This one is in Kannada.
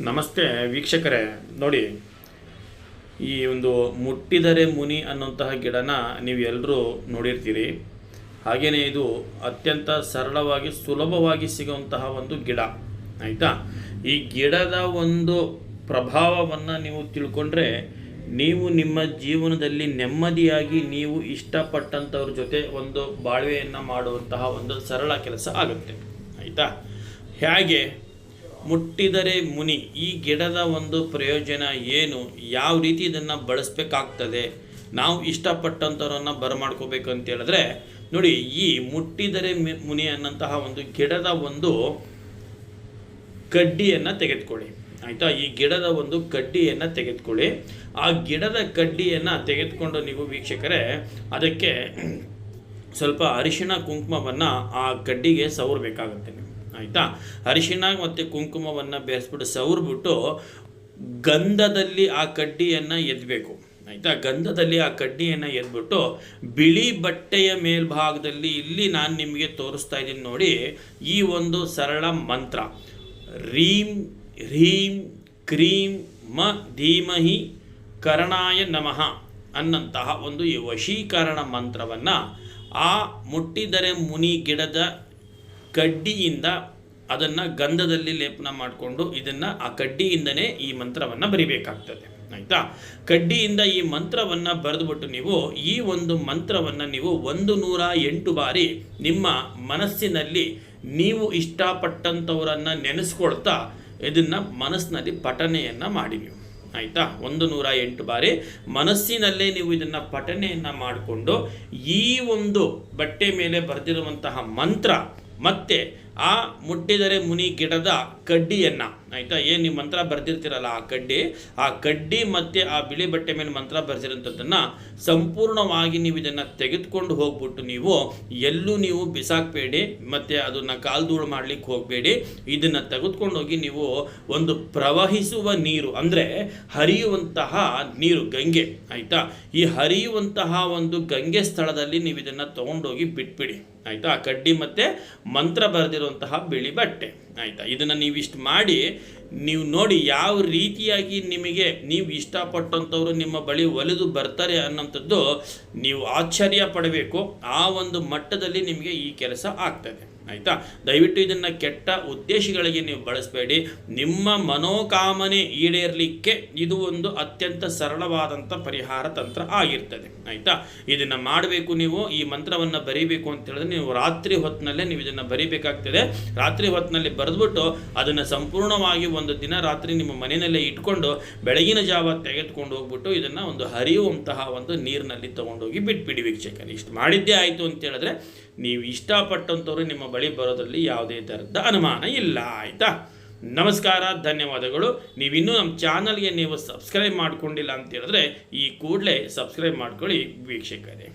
ನಮಸ್ತೆ ವೀಕ್ಷಕರೇ, ನೋಡಿ, ಈ ಒಂದು ಮುಟ್ಟಿದರೆ ಮುನಿ ಅನ್ನೋಂತಹ ಗಿಡನ ನೀವು ಎಲ್ಲರೂ ನೋಡಿರ್ತೀರಿ. ಹಾಗೆಯೇ ಇದು ಅತ್ಯಂತ ಸರಳವಾಗಿ, ಸುಲಭವಾಗಿ ಸಿಗುವಂತಹ ಒಂದು ಗಿಡ, ಆಯಿತಾ? ಈ ಗಿಡದ ಒಂದು ಪ್ರಭಾವವನ್ನು ನೀವು ತಿಳ್ಕೊಂಡ್ರೆ, ನೀವು ನಿಮ್ಮ ಜೀವನದಲ್ಲಿ ನೆಮ್ಮದಿಯಾಗಿ ನೀವು ಇಷ್ಟಪಟ್ಟಂಥವ್ರ ಜೊತೆ ಒಂದು ಬಾಳ್ವೆಯನ್ನು ಮಾಡುವಂತಹ ಒಂದು ಸರಳ ಕೆಲಸ ಆಗುತ್ತೆ, ಆಯಿತಾ? ಹೇಗೆ ಮುಟ್ಟಿದರೆ ಮುನಿ, ಈ ಗಿಡದ ಒಂದು ಪ್ರಯೋಜನ ಏನು? ಯಾವ ರೀತಿ ಇದನ್ನು ಬಳಸಬೇಕಾಗ್ತದೆ? ನಾವು ಇಷ್ಟಪಟ್ಟಂಥವ್ರನ್ನ ಬರಮಾಡ್ಕೋಬೇಕು ಅಂತ ಹೇಳಿದ್ರೆ, ನೋಡಿ, ಈ ಮುಟ್ಟಿದರೆ ಮುನಿ ಅನ್ನಂತಹ ಒಂದು ಗಿಡದ ಒಂದು ಕಡ್ಡಿಯನ್ನು ತೆಗೆದುಕೊಳ್ಳಿ. ಆಯಿತಾ? ಈ ಗಿಡದ ಒಂದು ಕಡ್ಡಿಯನ್ನು ತೆಗೆದುಕೊಳ್ಳಿ. ಆ ಗಿಡದ ಕಡ್ಡಿಯನ್ನು ತೆಗೆದುಕೊಂಡು ನೀವು ವೀಕ್ಷಕರೇ, ಅದಕ್ಕೆ ಸ್ವಲ್ಪ ಅರಿಶಿಣ ಕುಂಕುಮವನ್ನು ಆ ಕಡ್ಡಿಗೆ ಸವರಬೇಕಾಗುತ್ತೆ ನೀವು ಆಯಿತಾ? ಅರಿಶಿಣ ಮತ್ತು ಕುಂಕುಮವನ್ನು ಬೆರೆಸ್ಬಿಟ್ಟು ಸವರ್ಬಿಟ್ಟು ಗಂಧದಲ್ಲಿ ಆ ಕಡ್ಡಿಯನ್ನು ಎದ್ದಬೇಕು ಆಯಿತಾ? ಗಂಧದಲ್ಲಿ ಆ ಕಡ್ಡಿಯನ್ನು ಎದ್ಬಿಟ್ಟು ಬಿಳಿ ಬಟ್ಟೆಯ ಮೇಲ್ಭಾಗದಲ್ಲಿ ಇಲ್ಲಿ ನಾನು ನಿಮಗೆ ತೋರಿಸ್ತಾ ಇದ್ದೀನಿ ನೋಡಿ, ಈ ಒಂದು ಸರಳ ಮಂತ್ರ. ರೀಂ ಹ್ರೀಂ ಕ್ರೀಂ, ಮ, ಧೀಮಹಿ, ಕರ್ಣಾಯ ನಮಃ ಅನ್ನಂತಹ ಒಂದು ಈ ವಶೀಕರಣ ಮಂತ್ರವನ್ನು ಆ ಮುಟ್ಟಿದರೆ ಮುನಿ ಗಿಡದ ಕಡ್ಡಿಯಿಂದ ಅದನ್ನು ಗಂಧದಲ್ಲಿ ಲೇಪನ ಮಾಡಿಕೊಂಡು ಇದನ್ನು ಆ ಕಡ್ಡಿಯಿಂದನೇ ಈ ಮಂತ್ರವನ್ನು ಬರಿಬೇಕಾಗ್ತದೆ. ಆಯಿತಾ? ಕಡ್ಡಿಯಿಂದ ಈ ಮಂತ್ರವನ್ನು ಬರೆದುಬಿಟ್ಟು ನೀವು ಈ ಒಂದು ಮಂತ್ರವನ್ನು ನೀವು ಒಂದು ನೂರ ಎಂಟು ಬಾರಿ ನಿಮ್ಮ ಮನಸ್ಸಿನಲ್ಲಿ ನೀವು ಇಷ್ಟಪಟ್ಟಂಥವರನ್ನು ನೆನೆಸ್ಕೊಳ್ತಾ ಇದನ್ನು ಮನಸ್ಸಿನಲ್ಲಿ ಪಠನೆಯನ್ನು ಮಾಡಿ ನೀವು. ಆಯಿತಾ? ಒಂದು ನೂರ ಎಂಟು ಬಾರಿ ಮನಸ್ಸಿನಲ್ಲೇ ನೀವು ಇದನ್ನು ಪಠನೆಯನ್ನು ಮಾಡಿಕೊಂಡು ಈ ಒಂದು ಬಟ್ಟೆ ಮೇಲೆ ಬರೆದಿರುವಂತಹ ಮಂತ್ರ ಮತ್ತೆ ಆ ಮುಟ್ಟಿದರೆ ಮುನಿ ಗಿಡದ ಕಡ್ಡಿಯನ್ನು. ಆಯಿತಾ? ಏನು ನೀವು ಮಂತ್ರ ಬರೆದಿರ್ತೀರಲ್ಲ ಆ ಕಡ್ಡಿ? ಆ ಕಡ್ಡಿ ಮತ್ತು ಆ ಬಿಳಿ ಬಟ್ಟೆ ಮೇಲೆ ಮಂತ್ರ ಬರೆದಿರೋಂಥದ್ದನ್ನು ಸಂಪೂರ್ಣವಾಗಿ ನೀವು ಇದನ್ನು ತೆಗೆದುಕೊಂಡು ಹೋಗ್ಬಿಟ್ಟು ನೀವು ಎಲ್ಲೂ ನೀವು ಬಿಸಾಕಬೇಡಿ, ಮತ್ತು ಅದನ್ನು ಕಾಲ್ಧೂಳು ಮಾಡಲಿಕ್ಕೆ ಹೋಗಬೇಡಿ. ಇದನ್ನು ತೆಗೆದುಕೊಂಡು ಹೋಗಿ ನೀವು ಒಂದು ಪ್ರವಹಿಸುವ ನೀರು, ಅಂದರೆ ಹರಿಯುವಂತಹ ನೀರು, ಗಂಗೆ. ಆಯಿತಾ? ಈ ಹರಿಯುವಂತಹ ಒಂದು ಗಂಗೆ ಸ್ಥಳದಲ್ಲಿ ನೀವು ಇದನ್ನು ತೊಗೊಂಡೋಗಿ ಬಿಟ್ಬಿಡಿ. ಆಯಿತಾ? ಆ ಕಡ್ಡಿ ಮತ್ತು ಮಂತ್ರ ಬರೆದಿರುವಂತಹ ಬಿಳಿ ಬಟ್ಟೆ. ಆಯಿತಾ? ಇದನ್ನು ನೀವು ಇಷ್ಟು ಮಾಡಿ, ನೀವು ನೋಡಿ ಯಾವ ರೀತಿಯಾಗಿ ನಿಮಗೆ ನೀವು ಇಷ್ಟಪಟ್ಟಂಥವ್ರು ನಿಮ್ಮ ಬಳಿ ಒಲಿದು ಬರ್ತಾರೆ ಅನ್ನೋಂಥದ್ದು ನೀವು ಆಶ್ಚರ್ಯ ಪಡಬೇಕು. ಆ ಒಂದು ಮಟ್ಟದಲ್ಲಿ ನಿಮಗೆ ಈ ಕೆಲಸ ಆಗ್ತದೆ. ಆಯಿತಾ? ದಯವಿಟ್ಟು ಇದನ್ನು ಕೆಟ್ಟ ಉದ್ದೇಶಗಳಿಗೆ ನೀವು ಬಳಸಬೇಡಿ. ನಿಮ್ಮ ಮನೋಕಾಮನೆ ಈಡೇರಲಿಕ್ಕೆ ಇದು ಒಂದು ಅತ್ಯಂತ ಸರಳವಾದಂಥ ಪರಿಹಾರ ತಂತ್ರ ಆಗಿರ್ತದೆ. ಆಯಿತಾ? ಇದನ್ನು ಮಾಡಬೇಕು ನೀವು, ಈ ಮಂತ್ರವನ್ನು ಬರೀಬೇಕು ಅಂತ ಹೇಳಿದ್ರೆ ನೀವು ರಾತ್ರಿ ಹೊತ್ತಿನಲ್ಲೇ ನೀವು ಇದನ್ನು ಬರೀಬೇಕಾಗ್ತದೆ. ರಾತ್ರಿ ಹೊತ್ತಿನಲ್ಲಿ ಬರೆದ್ಬಿಟ್ಟು ಅದನ್ನು ಸಂಪೂರ್ಣವಾಗಿ ಒಂದು ದಿನ ರಾತ್ರಿ ನಿಮ್ಮ ಮನೆಯಲ್ಲೇ ಇಟ್ಕೊಂಡು ಬೆಳಗಿನ ಜಾವ ತೆಗೆದುಕೊಂಡು ಹೋಗ್ಬಿಟ್ಟು ಇದನ್ನು ಒಂದು ಹರಿಯುವಂತಹ ಒಂದು ನೀರಿನಲ್ಲಿ ತೊಗೊಂಡೋಗಿ ಬಿಟ್ಬಿಡಿ ವೀಕ್ಷಕರು. ಇಷ್ಟು ಮಾಡಿದ್ದೇ ಆಯಿತು ಅಂತ ಹೇಳಿದ್ರೆ ನೀವು ಇಷ್ಟಪಟ್ಟಂಥವ್ರು ನಿಮ್ಮ ಬಳಿ ಬರೋದ್ರಲ್ಲಿ ಯಾವುದೇ ಥರದ ಅನುಮಾನ ಇಲ್ಲ, ಆಯಿತಾ? ನಮಸ್ಕಾರ, ಧನ್ಯವಾದಗಳು. ನೀವಿನ್ನೂ ನಮ್ಮ ಚಾನಲ್ಗೆ ನೀವು ಸಬ್ಸ್ಕ್ರೈಬ್ ಮಾಡ್ಕೊಂಡಿಲ್ಲ ಅಂತ ಹೇಳಿದ್ರೆ ಈ ಕೂಡಲೇ ಸಬ್ಸ್ಕ್ರೈಬ್ ಮಾಡ್ಕೊಳ್ಳಿ, ವೀಕ್ಷಕರೇ.